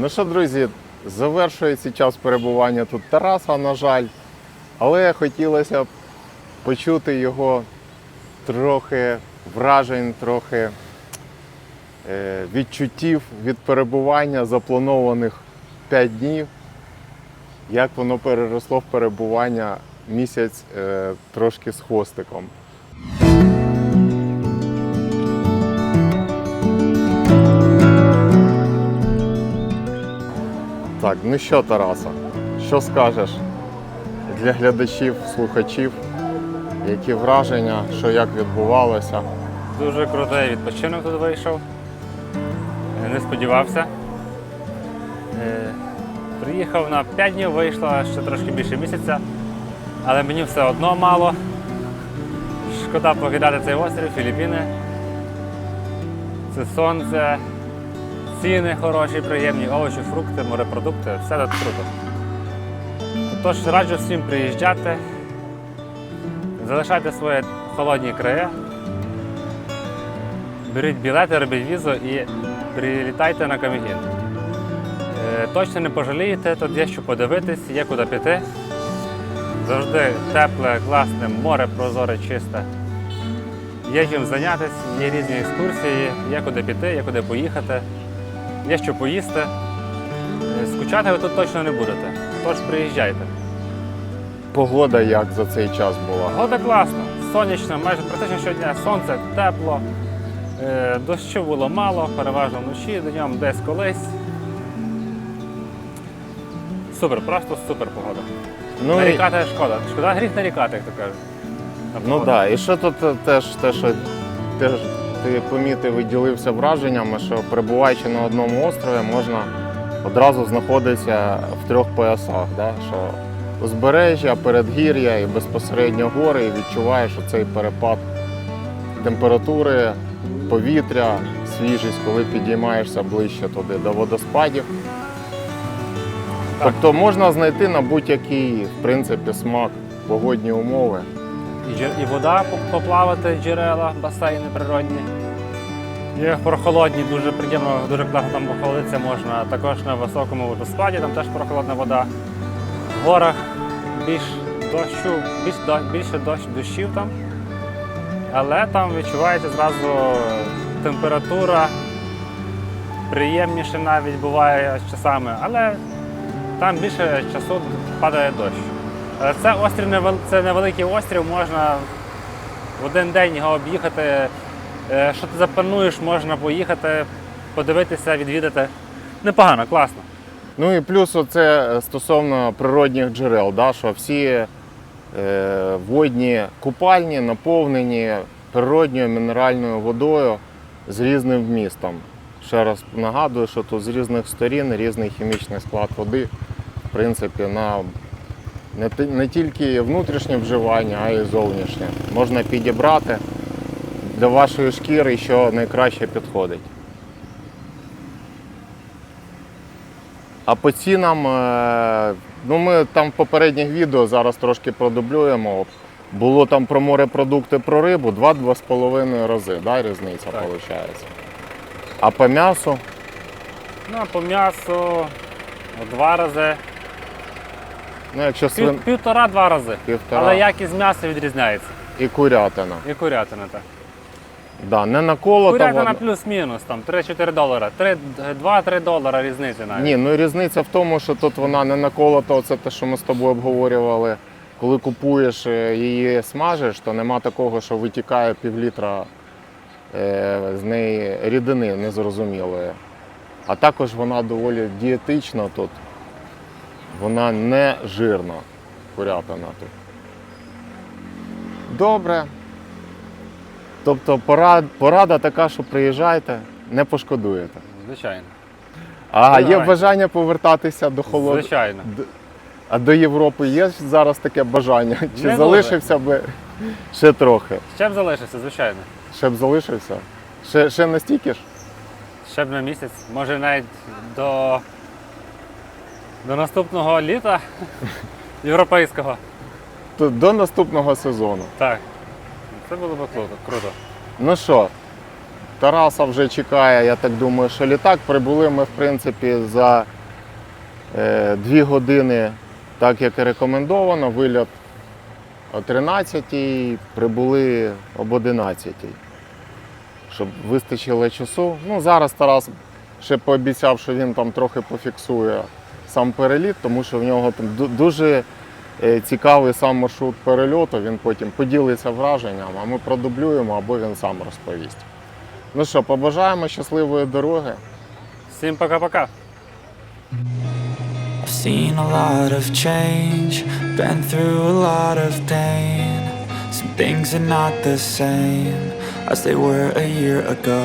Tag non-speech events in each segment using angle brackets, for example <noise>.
Ну що, друзі, завершується час перебування тут Тараса, на жаль. Але хотілося б почути його трохи вражень, трохи е, відчуттів від перебування запланованих 5 днів. Як воно переросло в перебування місяць е, трошки з хвостиком. Так, ну що, Тараса, що скажеш для глядачів, слухачів? Які враження, що як відбувалося? Дуже крутий відпочинок тут вийшов. Е, Не сподівався. Е, Приїхав на 5 днів, вийшло ще трошки більше місяця, але мені все одно мало. Шкода покидати цей острів, Філіппіни. Це сонце, ціни хороші, приємні, овочі, фрукти, морепродукти, все тут круто. Тож раджу всім приїжджати, залишайте свої холодні краї, беріть білети, робіть візу і прилітайте на Камігін. Е, Точно не пожалієте, тут є що подивитись, є куди піти. Завжди тепле, класне, море прозоре, чисте. Є чим зайнятися, є різні екскурсії, є куди піти, є куди поїхати, є що поїсти. Скучати ви тут точно не будете. Тож приїжджайте. Погода як за цей час була? Погода класна, сонячна, майже практично щодня сонце, тепло. Е, Дощу було мало, переважно вночі, днем десь колись. Супер, просто супер погода. Ну, і, нарікати шкода. Шкода гріх нарікати, як то кажуть. ну погоду. да. і що тут е, теж, те, що теж ти помітив і ділився враженнями, що перебуваючи на одному острові, можна одразу знаходитися в трьох поясах. Да? Що узбережжя, передгір'я і безпосередньо гори, і відчуваєш оцей перепад температури, повітря, свіжість, коли підіймаєшся ближче туди до водоспадів. Так. Тобто можна знайти на будь-який в принципі смак погодні умови. І, і вода поплавати, джерела, басейни природні. Є прохолодні, дуже приємно, дуже класно там похолодитися можна. Також на високому водоспаді, там теж прохолодна вода. В горах більш дощу, більш, більше дощ, дощів там. Але там відчувається зразу температура, приємніше навіть буває часами, але там більше часу падає дощ. Е, Це острів це невеликий острів, можна в один день його об'їхати. Е, Що ти заплануєш, можна поїхати, подивитися, відвідати. Непогано, класно. Ну і плюс оце стосовно природних джерел, да, що всі е, водні купальні наповнені природньою мінеральною водою з різним вмістом. Ще раз нагадую, що тут з різних сторін різний хімічний склад води, в принципі, на не, не тільки внутрішнє вживання, а й зовнішнє. Можна підібрати для вашої шкіри, що найкраще підходить. А по цінам, е, ну ми там в попередніх відео зараз трошки продублюємо. Було там про морепродукти, про рибу, 2-2,5 рази, да, різниця Так. виходить. А по м'ясу Ну, по м'ясу два рази, ну, якщо Пів, свин півтора-два рази. півтора Але якість м'яса відрізняється. і курятина. І курятина так. Да, не наколота Курятина вона. плюс-мінус, там 3-4 долара. 2-3 долара різниця навіть. Ні, ну різниця в тому, що тут вона не наколота, оце те, що ми з тобою обговорювали. Коли купуєш е, її смажиш, то нема такого, що витікає півлітра е, з неї рідини незрозумілої. А також вона доволі дієтична тут. Вона не жирна, курятина тут. Добре. Тобто порад, порада така, що приїжджайте, не пошкодуєте. Звичайно. А є бажання повертатися до холодного. Звичайно. А до Європи є зараз таке бажання? Чи Не залишився би ще трохи? Ще б залишився, звичайно. Ще б залишився? Ще, ще настільки ж? Ще б на місяць, може навіть до, до наступного літа <laughs> європейського. То до наступного сезону. Так. Це було б круто. Ну що, Тараса вже чекає, я так думаю, що літак. Прибули ми, в принципі, за е, 2 години, так як і рекомендовано, вильот о 13-й, прибули об 11-й. Щоб вистачило часу. Ну, зараз Тарас ще пообіцяв, що він там трохи пофіксує сам переліт, тому що в нього там дуже цікавий сам маршрут перельоту. Він потім поділиться враженням, а ми продублюємо або він сам розповість. Ну що, побажаємо щасливої дороги. Всім пока-пока. I've seen a lot of change, been through a lot of pain. Some things are not the same as they were a year ago.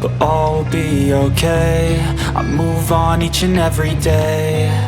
But all will be okay. I move on each and every day.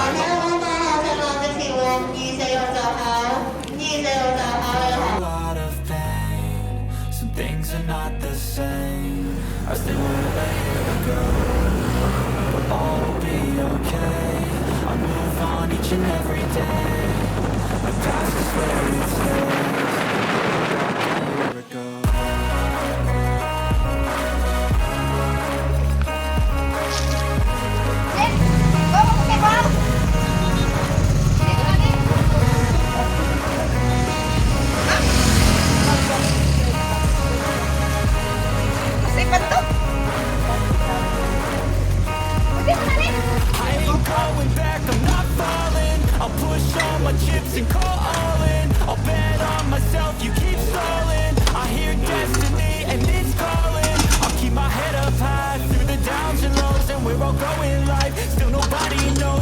every day. The past is where it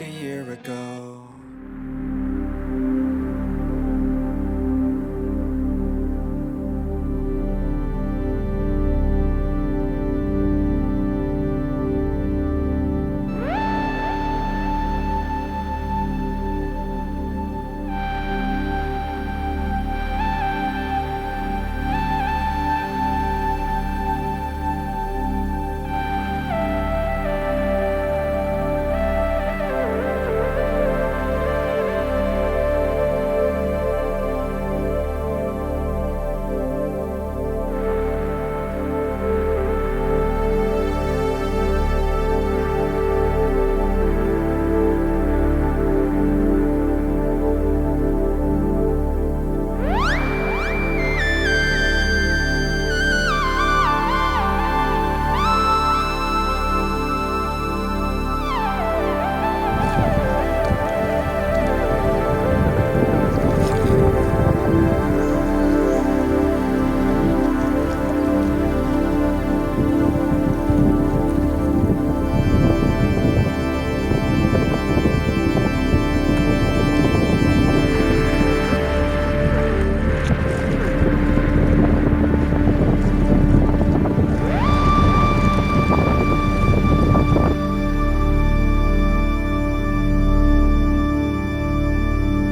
A year ago.